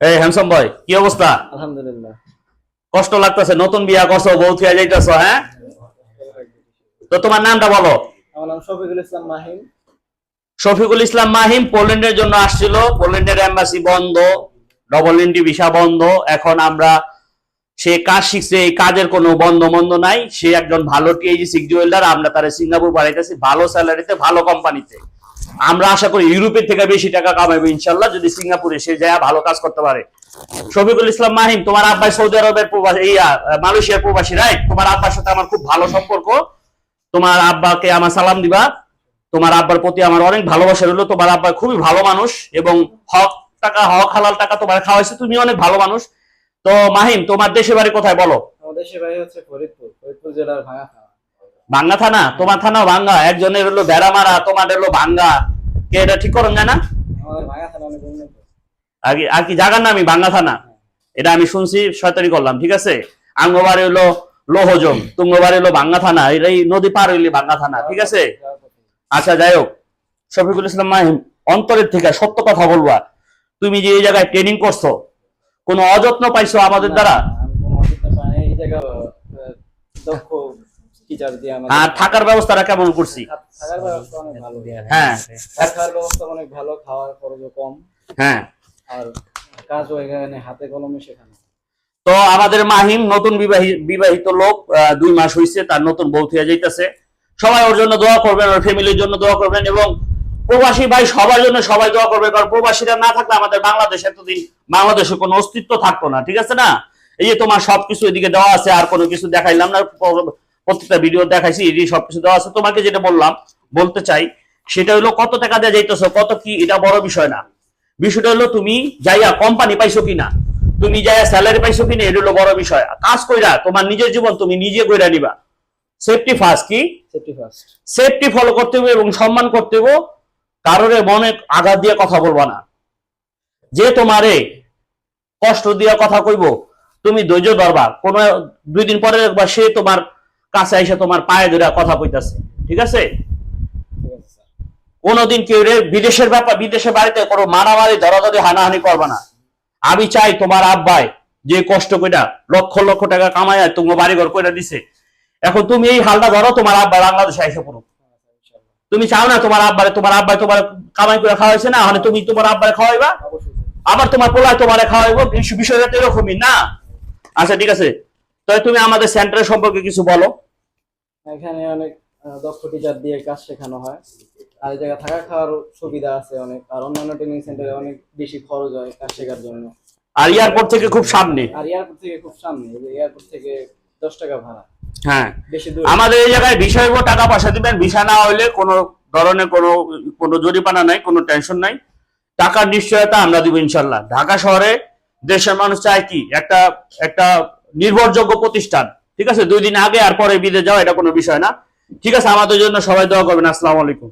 এই handsome boy কি অবস্থা? আলহামদুলিল্লাহ। কষ্ট লাগতেছে নতুন বিয়া করছ বউ থিয়া যাইতেছো হ্যাঁ? তো তোমার নামটা বলো। আমার নাম শফিকুল ইসলাম মাহিম। শফিকুল ইসলাম মাহিম পোল্যান্ডের জন্য আসছিল। পোল্যান্ডের এম্বাসি বন্ধ ডবল এন্ট্রি ভিসা বন্ধ। এখন আমরা সে কাজ শিখছে এই কাজের কোনো বন্ধ বন্ধ নাই। সে একজন ভালো টিএজি সিক্স জুয়েলার আমরা তারা সিঙ্গাপুর পাঠাইতেছি ভালো স্যালারিতে ভালো কোম্পানিতে আমরা আশা করি ইউরোপের থেকে বেশি টাকা কামাবো ইনশাল্লাহ যদি সিঙ্গাপুরে সে যায়, ভালো কাজ করতে পারে। শফিকুল ইসলাম মাহিম, তোমার আব্বাই সৌদি আরবের প্রবাসী মালয়েশিয়ার প্রবাসী রাইট তোমার আব্বার সাথে আমার খুব ভালো সম্পর্ক। তোমার আব্বাকে আমার সালাম দিবা। তোমার আব্বার প্রতি আমার অনেক ভালোবাসা রইল। তোমার আব্বা খুবই ভালো মানুষ এবং হক টাকা, হক, হালাল টাকা তোমার খাওয়াইছে। তুমি অনেক ভালো মানুষ। তো মাহিম, তোমার দেশে বাড়ি কোথায় বলো? সে বাড়ি হচ্ছে ফরিদপুর ফরিদপুর জেলার ভাঙা ভাঙ্গা থানা? তোমার থানা ভাঙ্গা একজনের হলো বেড়া মারা তোমার হলো ভাঙ্গা। কে এটা ঠিক করেন যায় না আমাদের ভাঙা থানা অনেক উন্নত। আর কি জায়গার নামই ভাঙ্গা থানা? এটা আমি শুনছি শয়তানি করলাম ঠিক আছে? আঙ্গবাড়ি হলো লোহজম তুঙ্গবাড়ি হলো ভাঙ্গা থানা এই নদী পার হইলে ভাঙ্গা থানা ঠিক আছে? আচ্ছা যাই হোক শফিকুল ইসলাম মাহিম অন্তরের থেকে সত্য কথা বলবা তুমি যে এই জায়গায় ট্রেনিং করছ কোনো অযত্ন পাইছো আমাদের দ্বারা? টিচার দিয়ে আমাদের আর থাকার ব্যবস্থাটা কেমন করছি? থাকার ব্যবস্থা অনেক ভালো। হ্যাঁ। থাকার ব্যবস্থা অনেক ভালো খাওয়ার খরচও কম। হ্যাঁ। আর কাজও এখানে হাতে কলমে শেখানো। তো আমাদের মাহিম নতুন বিবাহিত বিবাহিত লোক দুই মাস হয়েছে তার নতুন বউ থিয়া যাইতেছে। সবাই ওর জন্য দোয়া করবেন ওর ফ্যামিলির জন্য দোয়া করবেন এবং প্রবাসী ভাই সবার জন্য সবাই দোয়া করবে কারণ প্রবাসীরা না থাকলে আমাদের বাংলাদেশে এতদিন বাংলাদেশে কোনো অস্তিত্ব থাকতো না ঠিক আছে না? এই যে তোমার সবকিছু এদিকে দেওয়া আছে আর কোনো কিছু দেখাইলাম না প্রত্যেকটা ভিডিও দেখাইছি এই সবকিছু দেওয়া আছে। তোমাকে যেটা বললাম বলতে চাই সেটা হলো কত টাকা দেওয়া যাইতেছো কত কি এটা বড় বিষয় না। বিষয়টা হলো তুমি যাইয়া কোম্পানি পাইছো কিনা তুমি যাইয়া স্যালারি পাইছো কিনা এটা হলো বড় বিষয়। কাজ কইরা তোমার নিজের জীবন তুমি নিজে কইরা নিবা। সেফটি ফার্স্ট কি? সেফটি ফার্স্ট সেফটি ফলো করতে হবে এবং সম্মান করতে হবে কারোর মনে আঘাত দিয়ে কথা বলবা না। যে তোমারে কষ্ট দিয়ে কথা কইব তুমি ধৈর্য ধরবা। কোন দুই দিন পরে দেখবা সে তোমার কাছে এসে তোমার পায়ে ধরে কথা কইতাছে। ঠিক আছে? কোনোদিন কেউ রে বিদেশের ব্যাপার বিদেশের বাড়িতে কোনো মারামারি ধরাধরি হানাহানি করবে না। আমি চাই তোমার আব্বাই যে কষ্ট কইরা লক্ষ লক্ষ টাকা কামায় তোমার বাড়িঘর কইরা দিছে। এখন তুমি এই হালটা ধরো তোমার আব্বা বাংলাদেশে এসে পড়ো তুমি চাও না তোমার আব্বারে তোমার আব্বাই তোমার কামাই করে খাওয়াইছে না? মানে তুমি তোমার আব্বারে খাওয়াইবা? আবার তোমার পোলায় তোমারে খাওয়াইবো? বিষ- বিষয়টা এরকমই না? আচ্ছা ঠিক আছে। তবে তুমি আমাদের সেন্টার সম্পর্কে কিছু বলো। এখানে অনেক দক্ষ টিচার দিয়ে কাজ শেখানো হয়। আর এই জায়গায় থাকা খাওয়ার সুবিধা আছে অনেক। আর অন্যান্য ট্রেনিং সেন্টারে অনেক বেশি খরচ হয় কাজ শেখার জন্য। আর এয়ারপোর্ট থেকে খুব সামনে। আর এয়ারপোর্ট থেকে খুব সামনে। এই যে এয়ারপোর্ট থেকে দশ টাকা ভাড়া। হ্যাঁ। বেশি দূর। আমাদের এই জায়গায় বিষয় টাকা পয়সা দিবেন। ভিসা না হইলে কোনো ধরনের কোনো কোনো জরিমানা নাই কোনো টেনশন নাই। টাকার নিশ্চয়তা আমরা দিব ইনশাল্লাহ। ঢাকা শহরে দেশের মানুষ চায় কি? একটা একটা নির্ভরযোগ্য প্রতিষ্ঠান। ঠিক আছে? দুই দিন আগে আর পরে বিদে যাওয়া এটা কোনো বিষয় না। ঠিক আছে? আমাদের জন্য সবাই দোয়া করবেন। আসসালামু আলাইকুম।